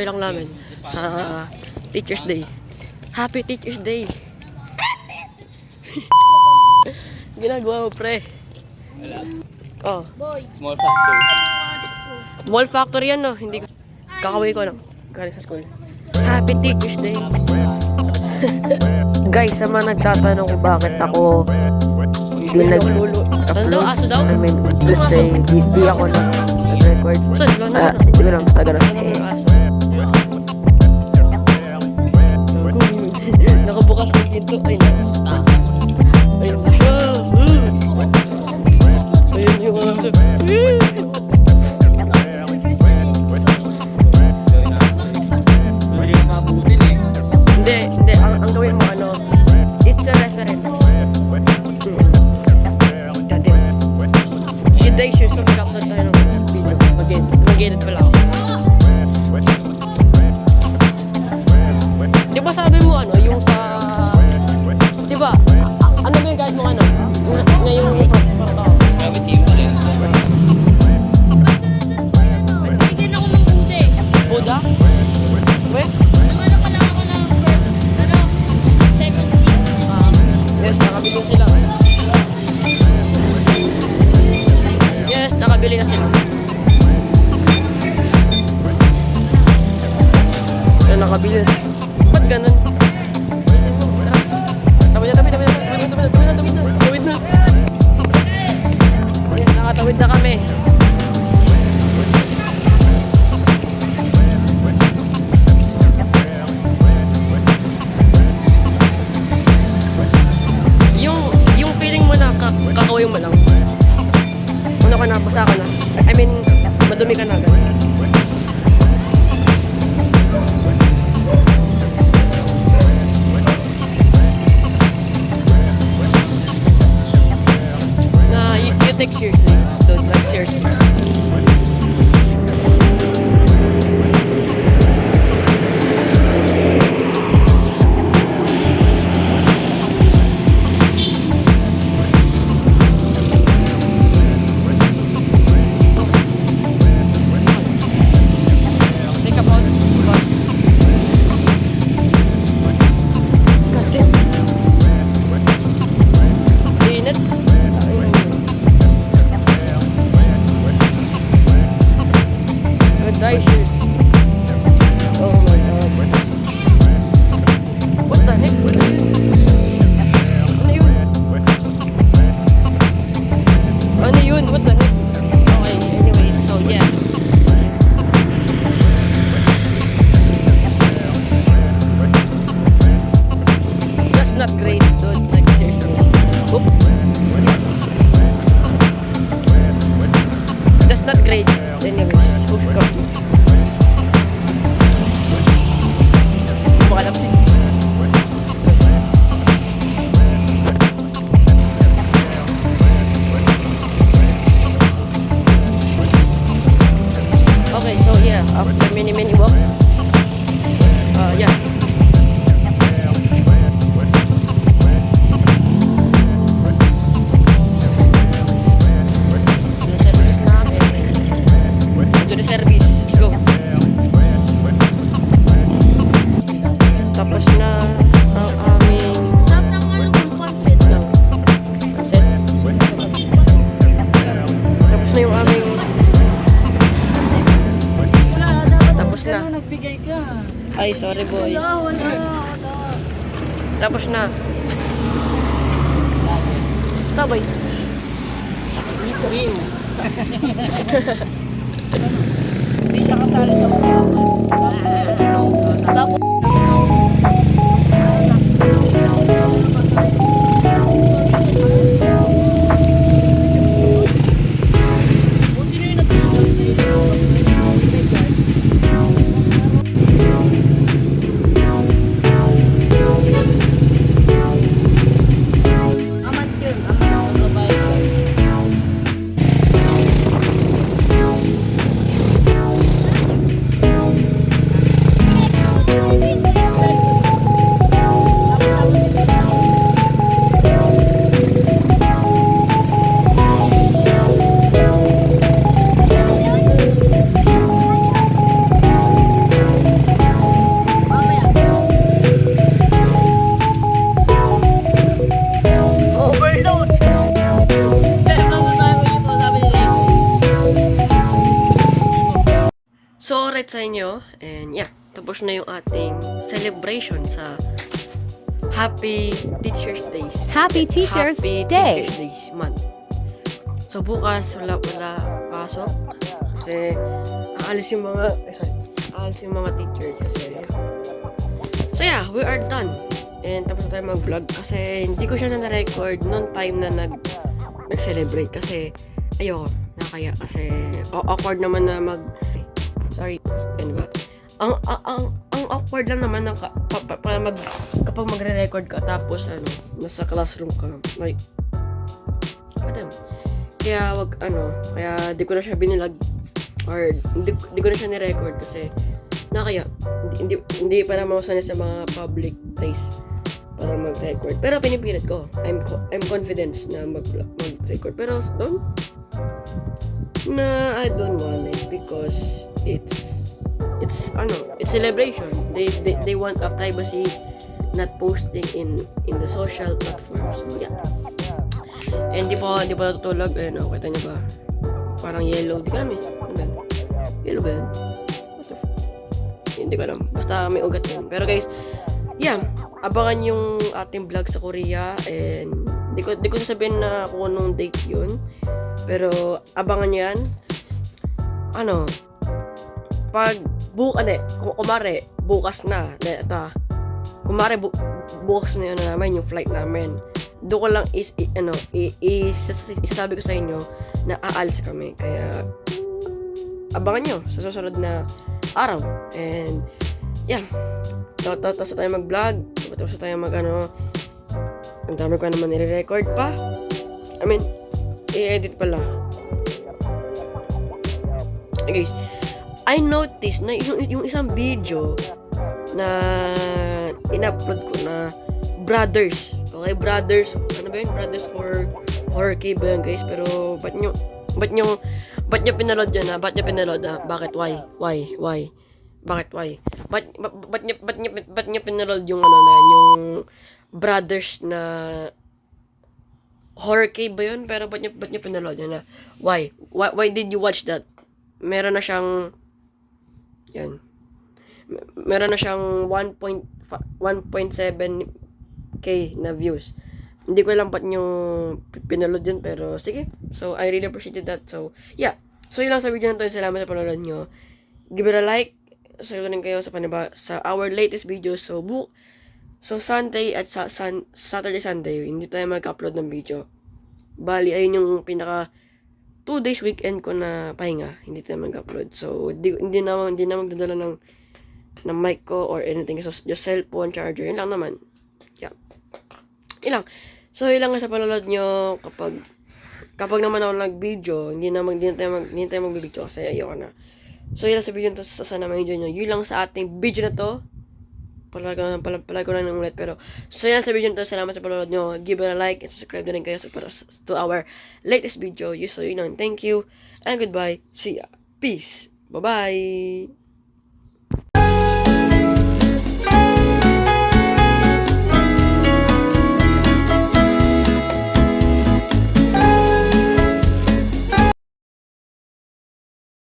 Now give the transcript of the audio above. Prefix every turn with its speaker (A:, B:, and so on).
A: kakaway lang namin sa Teacher's Day. Happy Teacher's Day! Ginagawa mo, pre. Oh,
B: Boy.
C: Small factor.
A: mall factory yan, no? Hindi ko... Kakaway ko lang. Galing sa school. Happy Teacher's Day! Guys, sa mga nagtatanong kung bakit ako hindi nag-upload. Ano? Aso daw?
C: I mean, let's say, di, di ako nag-record.
A: Saan? Wala na
C: Ah, hindi ko lang, basta ganun.
A: Pinto. Ay, na. Ayun siya. Ayun yung
C: mabutin eh.
A: Hindi, hindi. Ang, ang gawin mo, ano, it's a reference. Dati. Yung so mag-upload tayo video. Mag-edit pala ako. Di ba sabi mo, ano, yung nakabili na sila. Yan, nakabili. Ba't ganun? You, sorry boy.
B: Wala, wala, wala.
A: Tapos na. Sabay. Cream.
C: Hindi siya kasali sa
A: Tapos ulit sa inyo. And yeah, tapos na yung ating celebration sa Happy Teacher's Days.
D: Happy Teacher's
A: Happy
D: Day.
A: Teacher's Days month. So bukas wala wala pasok kasi aalis yung mga eh, sorry, aalis yung mga teachers kasi So yeah, we are done. And tapos na tayo mag-vlog kasi hindi ko siya na na-record noong time na nag nag-celebrate kasi ayoko, nakaya kasi awkward naman na mag sorry, ano ba? Ang ang ang, awkward lang naman ng ka, pa, pa, mag kapag magre-record ka tapos ano, nasa classroom ka. Like Madam. Kaya wag ano, kaya di ko na siya binilag or hindi, di ko na siya ni-record kasi nakaya hindi, hindi, hindi pa naman sanay sa mga public place para mag-record. Pero pinipilit ko. I'm co- I'm confident na mag mag-record. Pero don't na I don't want it because it's it's ano, it's celebration. They they, they want a privacy not posting in in the social platforms. So yeah. And di pa, di pa natutulog. Ayun, oh, kita niyo ba? Parang yellow. Di ko alam eh. Ano ba? Yellow ba? What the f- Hindi ko alam. Basta may ugat yun. Pero guys, yeah. Abangan yung ating vlog sa Korea. And di ko, di ko sasabihin na kung anong date yun. Pero abangan yan. Ano? Pag bu ano eh, kung kumare, bukas na. Ito, kumare bu bukas na yun na namin yung flight namin. Doon ko lang is i, ano i, i, isas- isasabi ko sa inyo na aalis kami. Kaya abangan nyo sa susunod na araw. And yeah tapos tayo mag vlog tapos tayo mag ano ang dami ko naman nire-record pa. I mean i-edit pala. Okay guys I noticed na yung, yung isang video na in-upload ko na brothers. Okay, brothers. Ano ba yun? Brothers or horror ba yun, guys? Pero, ba't nyo, ba't nyo, ba't nyo pinaload yun, ha? Ba't nyo pinaload, ha? Bakit? Why? Why? Why? Bakit? Why? Ba't, ba't, ba't nyo, ba't nyo, ba't nyo pinaload yung ano na yun, yung brothers na horror cave ba yun? Pero ba't nyo, ba't nyo pinaload yun, ha? Why? Why, why did you watch that? Meron na siyang, yan, meron na siyang 1.5 1.7k na views. Hindi ko alam ba't yung pinaload yun, pero sige. So, I really appreciated that. So, yeah. So, yun lang sa video na to. Salamat sa panonood nyo. Give it a like. Saludo rin kayo sa paniba sa our latest video. So, book. So, Sunday at sa, sun, Saturday, Sunday, hindi tayo mag-upload ng video. Bali, ayun yung pinaka 2 days weekend ko na pahinga. Hindi tayo mag-upload. So, hindi, hindi na, hindi na magdadala ng ng mic ko or anything. So, just cellphone, charger, yun lang naman. Yeah. Yun lang. So, yun lang nga sa panonood nyo kapag kapag naman ako nag-video, hindi na mag, hindi tayo mag, hindi tayo mag-video kasi ayoko na. So, yun sa video na to. Sa sana ma-enjoy nyo. Yun lang sa ating video na to. Palag ko lang, palag, palag ko lang ng ulit. Pero, so yan sa video na to. Salamat sa panonood nyo. Give it a like and subscribe na rin kayo sa, para, to our latest video. You so you know. Thank you. And goodbye. See ya. Peace. Bye-bye.